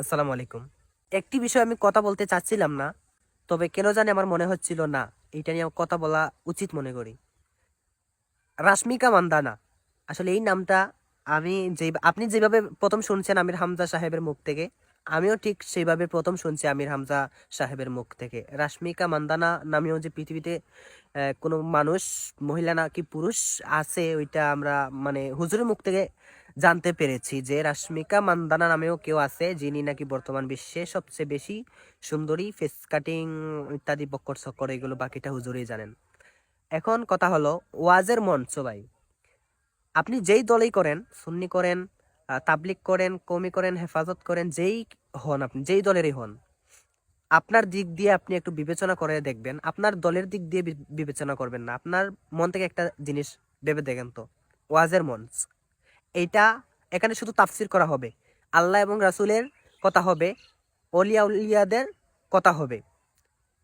আসসালামু আলাইকুম। একটি বিষয় আমি কথা বলতে চাচ্ছিলাম না, তবে কেন জানি আমার মনে হচ্ছিল না, এটা নিয়ে কথা বলা উচিত মনে করি। রাশমিকা মান্দানা, আসলে এই নামটা আমি যে আপনি যেভাবে প্রথম শুনছেন আমির হামজা সাহেবের মুখ থেকে আমিও ঠিক সেইভাবে প্রথম শুনছি আমির হামজা সাহেবের মুখ থেকে। রাশমিকা মান্দানা নামেও যে পৃথিবীতে কোনো মানুষ, মহিলা নাকি পুরুষ আছে, ওইটা আমরা মানে হুজুরের মুখ থেকে জানতে পেরেছি যে রাশমিকা মান্দানা নামেও কেউ আছে, যিনি নাকি বর্তমান বিশ্বে সবচেয়ে বেশি সুন্দরী ফেস কাটিং ইত্যাদি, বক্কর চক্কর এগুলো বাকিটা হুজুরেই জানেন। এখন কথা হলো, ওয়াজের মঞ্চ ভাই। আপনি যেই দলেই করেন, সুন্নি করেন তাবলিক করেন কমি করেন, হেফাজত করেন, যেই হন আপনি, যেই দলেরই হন, আপনার দিক দিয়ে আপনি একটু বিবেচনা করে দেখবেন, আপনার দলের দিক দিয়ে বিবেচনা করবেন না। আপনার মন থেকে একটা জিনিস ভেবে দেখেন তো, ওয়াজের মঞ্চ এইটা এখানে শুধু তাফসির করা হবে, আল্লাহ এবং রাসূলের কথা হবে, অলিয়া উলিয়াদের কথা হবে।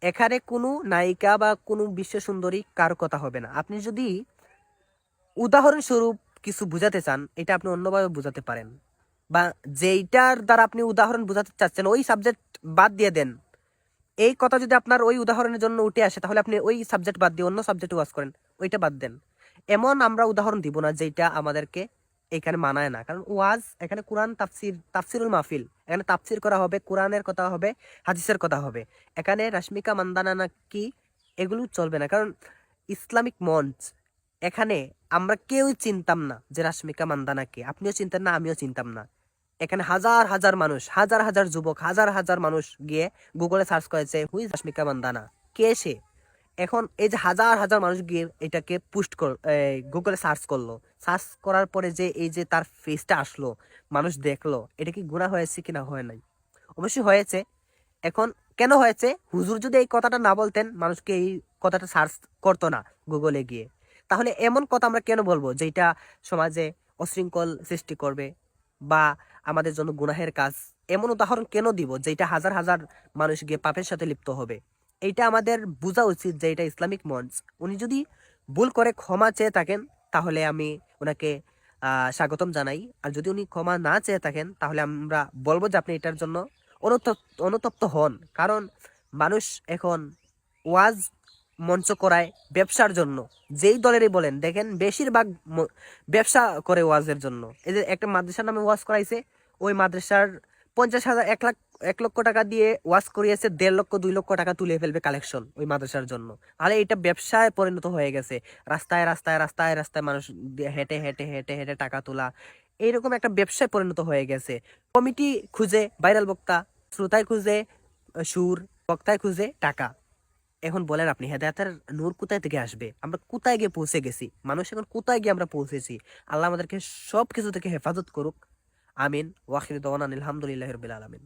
এখানে কোনো নায়িকা বা কোনো বিশ্ব সুন্দরী কার কথা হবে না। আপনি যদি উদাহরণস্বরূপ কিছু বুঝাতে চান, এটা আপনি অন্যভাবে বুঝাতে পারেন। বা যেইটার দ্বারা আপনি উদাহরণ বোঝাতে চাচ্ছেন, ওই সাবজেক্ট বাদ দিয়ে দেন। এই কথা যদি আপনার ওই উদাহরণের জন্য উঠে আসে, তাহলে আপনি ওই সাবজেক্ট বাদ দিয়ে অন্য সাবজেক্ট ওয়াজ করেন, ওইটা বাদ দেন। এমন আমরা উদাহরণ দিব না যেটা আমাদেরকে এখানে মানায় না। কারণ ওয়াজ, এখানে কোরআন তাফসির, তাফসিরুল মাহফিল, এখানে তাফসির করা হবে, কোরআনের কথা হবে, হাদিসের কথা হবে। এখানে রাশমিকা, মান্দানা নাকি এগুলো চলবে না। কারণ ইসলামিক মঞ্চ, এখানে আমরা কেউই চিনতাম না যে রাশমিকা মান্দানাকে আপনিও চিনতেন না, আমিও চিনতাম না। এখানে হাজার হাজার মানুষ, হাজার হাজার যুবক, হাজার হাজার মানুষ গিয়ে গুগলে সার্চ করেছে হুই রাশমিকা মান্দানা কে সে? এখন এই যে হাজার হাজার মানুষ গিয়ে এটাকে পুস্ট কর গুগলে সার্চ করল। সার্চ করার পরে যে এই যে তার ফেসটা আসলো, মানুষ দেখল, এটা কি গুণা হয়েছে কিনা? হয় নাই। অবশ্যই হয়েছে। এখন কেন হয়েছে? হুজুর যদি এই কথাটা না বলতেন, মানুষকে এই কথাটা সার্চ করতো না গুগলে গিয়ে। তাহলে এমন কথা আমরা কেন বলব যেটা সমাজে অশৃঙ্খল সৃষ্টি করবে? বা আমাদের জন্য গুনাহের কাজ, এমন উদাহরণ কেন দিব যেটা হাজার হাজার মানুষ গিয়ে পাপের সাথে লিপ্ত হবে? এইটা আমাদের বোঝা উচিত যে এটা ইসলামিক মঞ্চ। উনি যদি ভুল করে ক্ষমা চেয়ে থাকেন, তাহলে আমি ওনাকে স্বাগতম জানাই। আর যদি উনি ক্ষমা না চেয়ে থাকেন, তাহলে আমরা বলব যে আপনি এটার জন্য অনুতপ্ত অনুতপ্ত হন। কারণ মানুষ এখন ওয়াজ মঞ্চ করায় ব্যবসার জন্য। যেই দলেরই বলেন, দেখেন বেশিরভাগ ব্যবসা করে ওয়াজের জন্য। এই যে একটা মাদ্রাসার নামে ওয়াজ করাইছে, ওই মাদ্রাসার পঞ্চাশ হাজার এক লাখ, এক লক্ষ টাকা দিয়ে ওয়াজ করিয়েছে, দেড় লক্ষ, দুই লক্ষ টাকা তুলে ফেলবে কালেকশন ওই মাদ্রাসার জন্য। তাহলে এটা ব্যবসায় পরিণত হয়ে গেছে। রাস্তায় রাস্তায় রাস্তায় রাস্তায় মানুষ হেঁটে হেঁটে হেঁটে হেঁটে টাকা তোলা, এইরকম একটা ব্যবসায় পরিণত হয়ে গেছে। কমিটি খুঁজে, ভাইরাল বক্তা, শ্রোতায় খুঁজে, সুর বক্তায় খুঁজে টাকা। এখন বলেন আপনি, হেদায়তের নূর কোথায় থেকে আসবে? আমরা কোথায় গিয়ে পৌঁছে গেছি? মানুষ এখন কোথায় গিয়ে আমরা পৌঁছেছি? আল্লাহ আমাদেরকে সব কিছু থেকে হেফাজত করুক। আমিন। ওয়াখির দওয়ান আলহামদুলিল্লাহ রবিল আলমিন।